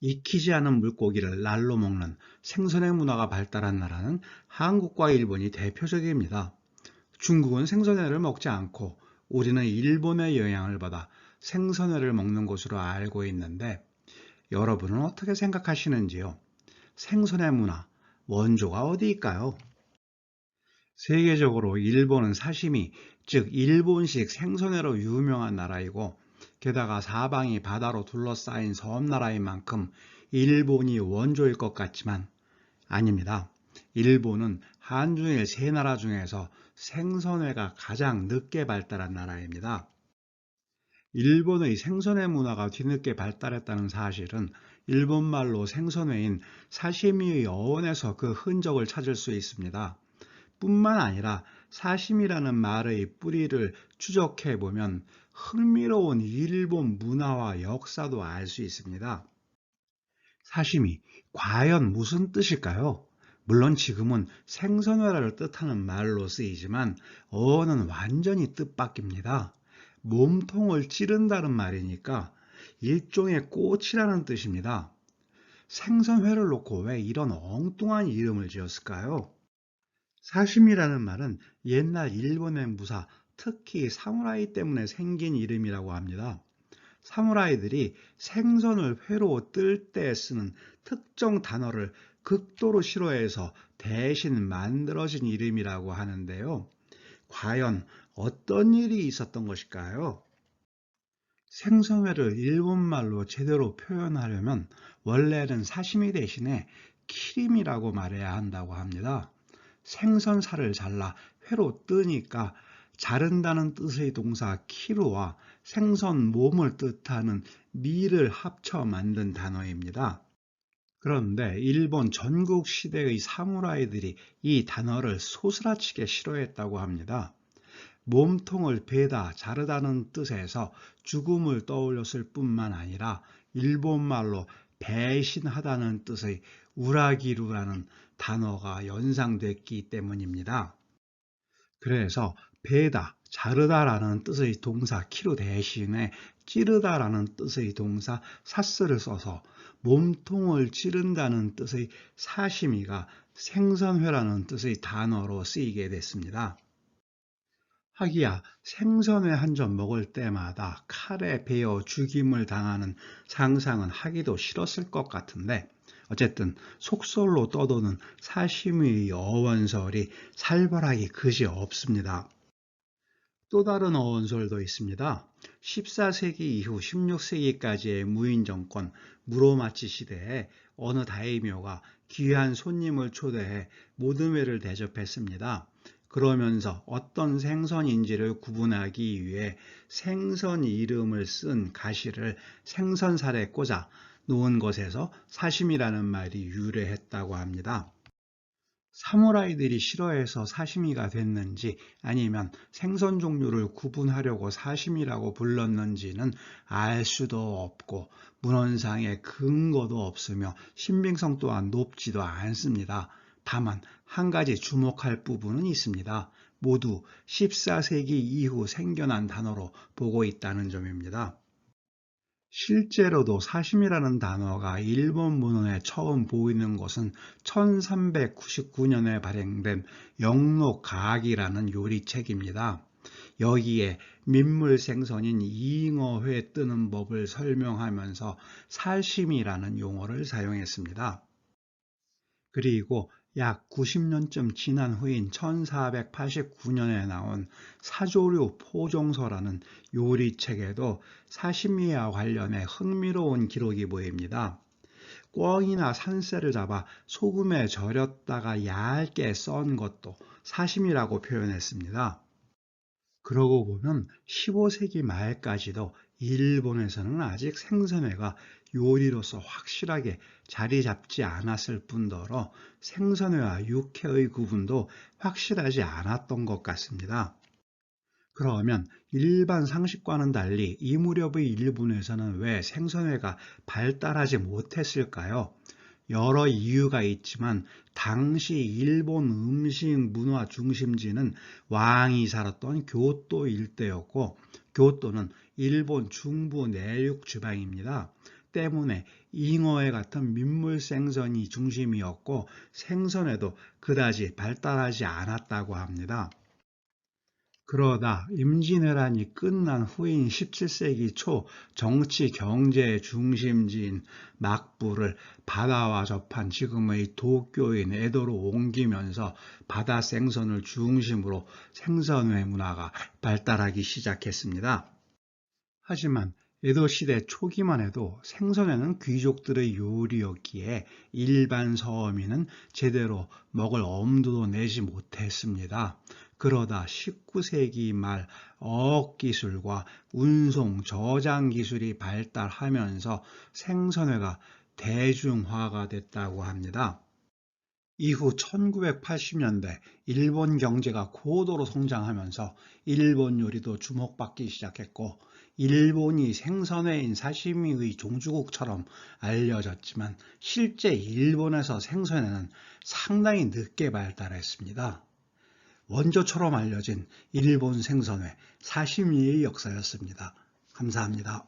익히지 않은 물고기를 날로 먹는 생선의 문화가 발달한 나라는 한국과 일본이 대표적입니다. 중국은 생선회를 먹지 않고 우리는 일본의 영향을 받아 생선회를 먹는 것으로 알고 있는데 여러분은 어떻게 생각하시는지요? 생선의 문화, 원조가 어디일까요? 세계적으로 일본은 사시미, 즉 일본식 생선회로 유명한 나라이고 게다가 사방이 바다로 둘러싸인 섬나라인 만큼 일본이 원조일 것 같지만 아닙니다. 일본은 한중일 세 나라 중에서 생선회가 가장 늦게 발달한 나라입니다. 일본의 생선회 문화가 뒤늦게 발달했다는 사실은 일본말로 생선회인 사시미의 어원에서 그 흔적을 찾을 수 있습니다. 뿐만 아니라 사심이라는 말의 뿌리를 추적해 보면 흥미로운 일본 문화와 역사도 알 수 있습니다. 사심이 과연 무슨 뜻일까요? 물론 지금은 생선회를 뜻하는 말로 쓰이지만 어는 완전히 뜻밖입니다. 몸통을 찌른다는 말이니까 일종의 꽃이라는 뜻입니다. 생선회를 놓고 왜 이런 엉뚱한 이름을 지었을까요? 사심이라는 말은 옛날 일본의 무사, 특히 사무라이 때문에 생긴 이름이라고 합니다. 사무라이들이 생선을 회로 뜰 때 쓰는 특정 단어를 극도로 싫어해서 대신 만들어진 이름이라고 하는데요. 과연 어떤 일이 있었던 것일까요? 생선회를 일본말로 제대로 표현하려면 원래는 사시미 대신에 키림이라고 말해야 한다고 합니다. 생선살을 잘라 회로 뜨니까 자른다는 뜻의 동사 키루와 생선 몸을 뜻하는 미를 합쳐 만든 단어입니다. 그런데 일본 전국 시대의 사무라이들이 이 단어를 소스라치게 싫어했다고 합니다. 몸통을 베다 자르다는 뜻에서 죽음을 떠올렸을 뿐만 아니라 일본말로 배신하다는 뜻의 우라기루라는 단어가 연상됐기 때문입니다. 그래서 베다, 자르다라는 뜻의 동사 키로 대신에 찌르다라는 뜻의 동사 사스를 써서 몸통을 찌른다는 뜻의 사시미가 생선회라는 뜻의 단어로 쓰이게 됐습니다. 하기야 생선회 한 점 먹을 때마다 칼에 베어 죽임을 당하는 상상은 하기도 싫었을 것 같은데 어쨌든 속설로 떠도는 사시미의 어원설이 살벌하기 그지 없습니다. 또 다른 어원설도 있습니다. 14세기 이후 16세기까지의 무인 정권 무로마치 시대에 어느 다이묘가 귀한 손님을 초대해 모듬회를 대접했습니다. 그러면서 어떤 생선인지를 구분하기 위해 생선 이름을 쓴 가시를 생선살에 꽂아 놓은 것에서 사심이라는 말이 유래했다고 합니다. 사무라이들이 싫어해서 사시미가 됐는지 아니면 생선 종류를 구분하려고 사심이라고 불렀는지는 알 수도 없고 문헌상의 근거도 없으며 신빙성 또한 높지도 않습니다. 다만 한 가지 주목할 부분은 있습니다. 모두 14세기 이후 생겨난 단어로 보고 있다는 점입니다. 실제로도 사심이라는 단어가 일본 문헌에 처음 보이는 것은 1399년에 발행된 영록가학이라는 요리책입니다. 여기에 민물 생선인 잉어회 뜨는 법을 설명하면서 살심이라는 용어를 사용했습니다. 그리고 약 90년쯤 지난 후인 1489년에 나온 사조류 포종서라는 요리책에도 사시미와 관련해 흥미로운 기록이 보입니다. 꿩이나 산새를 잡아 소금에 절였다가 얇게 썬 것도 사심이라고 표현했습니다. 그러고 보면 15세기 말까지도 일본에서는 아직 생선회가 요리로서 확실하게 자리 잡지 않았을 뿐더러 생선회와 육회의 구분도 확실하지 않았던 것 같습니다. 그러면 일반 상식과는 달리 이 무렵의 일본에서는 왜 생선회가 발달하지 못했을까요? 여러 이유가 있지만 당시 일본 음식 문화 중심지는 왕이 살았던 교토 일대였고 교토는 일본 중부 내륙 지방입니다. 때문에 잉어회 같은 민물 생선이 중심이었고 생선에도 그다지 발달하지 않았다고 합니다. 그러다 임진왜란이 끝난 후인 17세기 초 정치 경제의 중심지인 막부를 바다와 접한 지금의 도쿄인 에도로 옮기면서 바다 생선을 중심으로 생선회 문화가 발달하기 시작했습니다. 하지만 에도 시대 초기만 해도 생선회는 귀족들의 요리였기에 일반 서민은 제대로 먹을 엄두도 내지 못했습니다. 그러다 19세기 말 어업 기술과 운송, 저장 기술이 발달하면서 생선회가 대중화가 됐다고 합니다. 이후 1980년대 일본 경제가 고도로 성장하면서 일본 요리도 주목받기 시작했고 일본이 생선회인 사시미의 종주국처럼 알려졌지만 실제 일본에서 생선회는 상당히 늦게 발달했습니다. 원조처럼 알려진 일본 생선회 사시미의 역사였습니다. 감사합니다.